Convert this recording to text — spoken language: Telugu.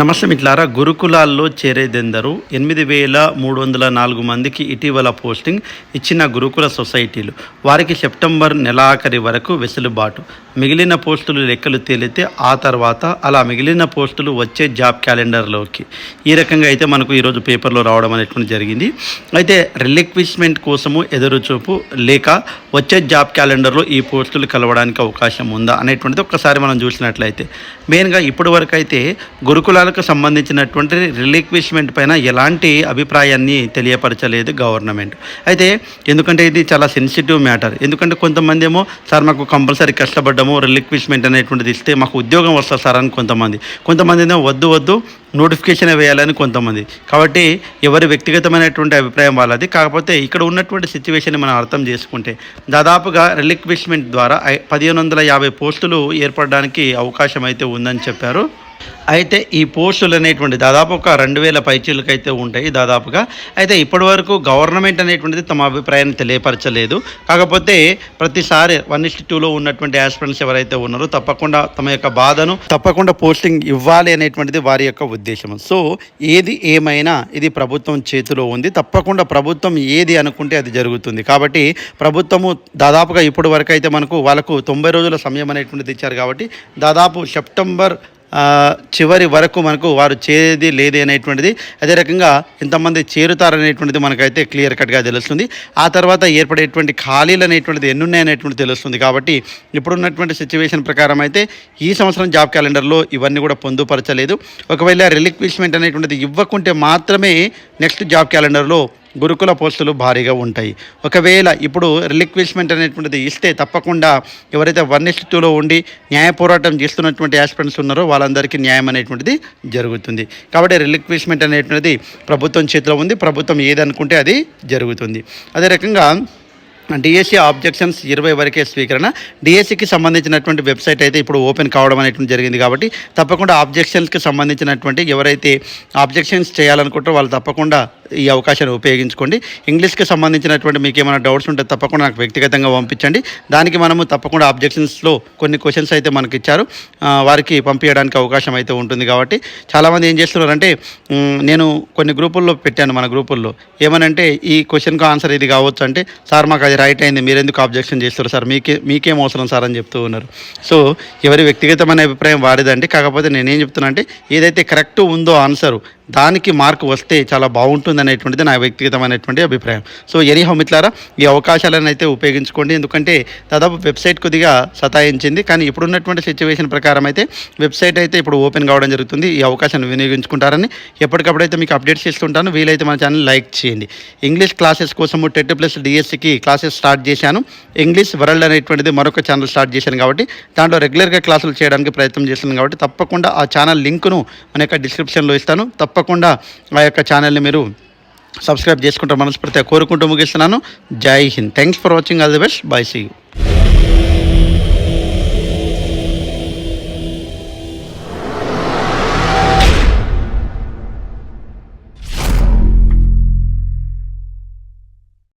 నమస్తే మిట్లారా గురుకులాల్లో చేరేదెందరు ఎనిమిది వేల మూడు వందల నాలుగు మందికి ఇటీవల పోస్టింగ్ ఇచ్చిన గురుకుల సొసైటీలు. వారికి సెప్టెంబర్ నెలాఖరి వరకు వెసులుబాటు. మిగిలిన పోస్టులు లెక్కలు తేలితే ఆ తర్వాత అలా మిగిలిన పోస్టులు వచ్చే జాబ్ క్యాలెండర్లోకి. ఈ రకంగా అయితే మనకు ఈరోజు పేపర్లో రావడం అనేటువంటి జరిగింది. అయితే రిలిక్విష్మెంట్ కోసము ఎదురుచూపు లేక వచ్చే జాబ్ క్యాలెండర్లో ఈ పోస్టులు కలవడానికి అవకాశం ఉందా అనేటువంటిది ఒక్కసారి మనం చూసినట్లయితే. మెయిన్గా ఇప్పటి వరకు అయితే గురుకులాలకు సంబంధించినటువంటి రిలీక్విష్మెంట్ పైన ఎలాంటి అభిప్రాయాన్ని తెలియపరచలేదు గవర్నమెంట్ అయితే ఎందుకంటే ఇది చాలా సెన్సిటివ్ మ్యాటర్ ఎందుకంటే కొంతమంది ఏమో సార్ మాకు కంపల్సరీ కష్టపడ్డము రిలీక్విష్మెంట్ అనేటువంటిది ఇస్తే మాకు ఉద్యోగం వస్తుంది సార్ అని కొంతమంది. కొంతమంది ఏమో వద్దు వద్దు నోటిఫికేషన్ వేయాలని కొంతమంది. కాబట్టి ఎవరి వ్యక్తిగతమైనటువంటి అభిప్రాయం వాళ్ళది. కాకపోతే ఇక్కడ ఉన్నటువంటి సిచ్యువేషన్ మనం అర్థం చేసుకుంటే దాదాపుగా రిలిక్విష్మెంట్ ద్వారా పదిహేను వందల యాభై పోస్టులు ఏర్పడడానికి అవకాశం అయితే ఉందని చెప్పారు. అయితే ఈ పోస్టులు అనేటువంటి దాదాపు ఒక రెండు వేల పైచీలకు అయితే ఉంటాయి దాదాపుగా. అయితే ఇప్పటి వరకు గవర్నమెంట్ అనేటువంటిది తమ అభిప్రాయాన్ని తెలియపరచలేదు. కాకపోతే ప్రతిసారి వన్ ఇస్ట్ టూలో ఉన్నటువంటి ఆస్పిరెంట్స్ ఎవరైతే ఉన్నారో తప్పకుండా తమ యొక్క బాధను తప్పకుండా పోస్టింగ్ ఇవ్వాలి అనేటువంటిది వారి యొక్క ఉద్దేశం. సో ఏది ఏమైనా ఇది ప్రభుత్వం చేతిలో ఉంది. తప్పకుండా ప్రభుత్వం ఏది అనుకుంటే అది జరుగుతుంది. కాబట్టి ప్రభుత్వము దాదాపుగా ఇప్పటి వరకు అయితే మనకు వాళ్ళకు తొంభై రోజుల సమయం అనేటువంటిది ఇచ్చారు కాబట్టి దాదాపు సెప్టెంబర్ చివరి వరకు మనకు వారు చేరేది లేదే అనేటువంటిది అదే రకంగా ఎంతమంది చేరుతారనేటువంటిది మనకైతే క్లియర్ కట్గా తెలుస్తుంది. ఆ తర్వాత ఏర్పడేటువంటి ఖాళీలు అనేటువంటిది ఎన్ని ఉన్నాయనేటువంటిది తెలుస్తుంది కాబట్టి ఇప్పుడున్నటువంటి సిచ్యువేషన్ ప్రకారం అయితే ఈ సంవత్సరం జాబ్ క్యాలెండర్లో ఇవన్నీ కూడా పొందుపరచలేదు. ఒకవేళ రిలిక్విష్మెంట్ అనేటువంటిది ఇవ్వకుంటే మాత్రమే నెక్స్ట్ జాబ్ క్యాలెండర్లో గురుకుల పోస్టులు భారీగా ఉంటాయి. ఒకవేళ ఇప్పుడు రిలిక్విష్మెంట్ అనేటువంటిది ఇస్తే తప్పకుండా ఎవరైతే వర్ణస్థితిలో ఉండి న్యాయ పోరాటం చేస్తున్నటువంటి యాస్పిరెంట్స్ ఉన్నారో వాళ్ళందరికీ న్యాయం అనేటువంటిది జరుగుతుంది. కాబట్టి రిలిక్విష్మెంట్ అనేటువంటిది ప్రభుత్వం చేతిలో ఉంది. ప్రభుత్వం ఏదనుకుంటే అది జరుగుతుంది. అదే రకంగా డిఎస్సి ఆబ్జెక్షన్స్ ఇరవై వరకే స్వీకరణ. డిఎస్సికి సంబంధించినటువంటి వెబ్సైట్ అయితే ఇప్పుడు ఓపెన్ కావడం అనేటువంటి జరిగింది కాబట్టి తప్పకుండా ఆబ్జెక్షన్స్కి సంబంధించినటువంటి ఎవరైతే ఆబ్జెక్షన్స్ చేయాలనుకుంటారో వాళ్ళు తప్పకుండా ఈ అవకాశాన్ని ఉపయోగించుకోండి. ఇంగ్లీష్కి సంబంధించినటువంటి మీకు ఏమైనా డౌట్స్ ఉంటే తప్పకుండా నాకు వ్యక్తిగతంగా పంపించండి. దానికి మనము తప్పకుండా ఆబ్జెక్షన్స్లో కొన్ని క్వశ్చన్స్ అయితే మనకి ఇచ్చారు వారికి పంపించడానికి అవకాశం అయితే ఉంటుంది కాబట్టి. చాలామంది ఏం చేస్తున్నారంటే నేను కొన్ని గ్రూపుల్లో పెట్టాను మన గ్రూపుల్లో. ఏమనంటే ఈ క్వశ్చన్కి ఆన్సర్ ఇది కావచ్చు అంటే సార్ మాకు అది రైట్ అయింది మీరెందుకు ఆబ్జెక్షన్ చేస్తారు సార్? మీకే మీకేం అవసరం సార్? అని చెప్తూ ఉన్నారు. సో ఎవరి వ్యక్తిగతమైన అభిప్రాయం వారిదండి. కాకపోతే నేనేం చెప్తున్నా అంటే ఏదైతే కరెక్ట్ ఉందో ఆన్సరు దానికి మార్క్ వస్తే చాలా బాగుంటుంది అనేటువంటిది నా వ్యక్తిగతమైనటువంటి అభిప్రాయం. సో ఎనీ మిత్లారా ఈ అవకాశాలను అయితే ఉపయోగించుకోండి. ఎందుకంటే దాదాపు వెబ్సైట్ కొద్దిగా సతాయించింది. కానీ ఇప్పుడున్నటువంటి సిచ్యువేషన్ ప్రకారం అయితే వెబ్సైట్ అయితే ఇప్పుడు ఓపెన్ కావడం జరుగుతుంది. ఈ అవకాశాన్ని వినియోగించుకుంటారని ఎప్పటికప్పుడైతే మీకు అప్డేట్స్ ఇస్తుంటాను వీలైతే మన ఛానల్ లైక్ చేయండి. ఇంగ్లీష్ క్లాసెస్ కోసము టెట్ ప్లస్ డిఎస్సికి క్లాసెస్ స్టార్ట్ చేశాను. ఇంగ్లీష్ వరల్డ్ అనేటువంటిది మరొక ఛానల్ స్టార్ట్ చేశాను కాబట్టి దాంట్లో రెగ్యులర్గా క్లాసులు చేయడానికి ప్రయత్నం చేస్తున్నాను కాబట్టి తప్పకుండా ఆ ఛానల్ లింకును మన యొక్క డిస్క్రిప్షన్లో ఇస్తాను. తప్పకుండా ఆ యొక్క ఛానల్ని మీరు సబ్స్క్రైబ్ చేసుకుంటారు మనస్ఫూర్తిగా కోరుకుంటూ ముగిస్తున్నాను. జై Hind. Thanks for watching all the best bye see you